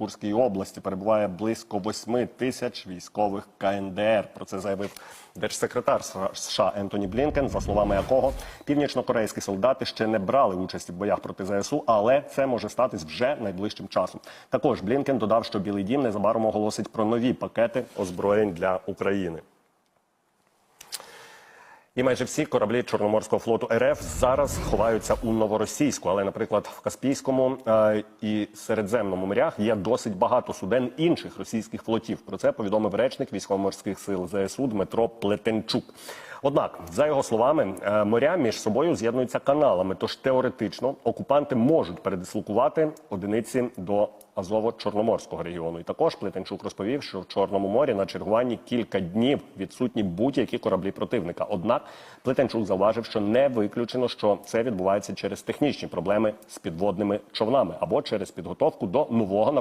Курській області перебуває близько 8 тисяч військових КНДР. Про це заявив держсекретар США Ентоні Блінкен, за словами якого північнокорейські солдати ще не брали участі в боях проти ЗСУ, але це може статись вже найближчим часом. Також Блінкен додав, що Білий Дім незабаром оголосить про нові пакети озброєнь для України. І майже всі кораблі Чорноморського флоту РФ зараз ховаються у новоросійську, але, наприклад, в Каспійському е, і Середземному морях є досить багато суден інших російських флотів. Про це повідомив речник військово-морських сил ЗСУ Дмитро Плетенчук. Однак, за його словами, е, моря між собою з'єднуються каналами. Тож теоретично окупанти можуть передислокувати одиниці до Азово-Чорноморського регіону. І також Плетенчук розповів, що в Чорному морі на чергуванні кілька днів відсутні будь-які кораблі противника. Однак Плетенчук зауважив, що не виключено, що це відбувається через технічні проблеми з підводними човнами або через підготовку до нового навчання.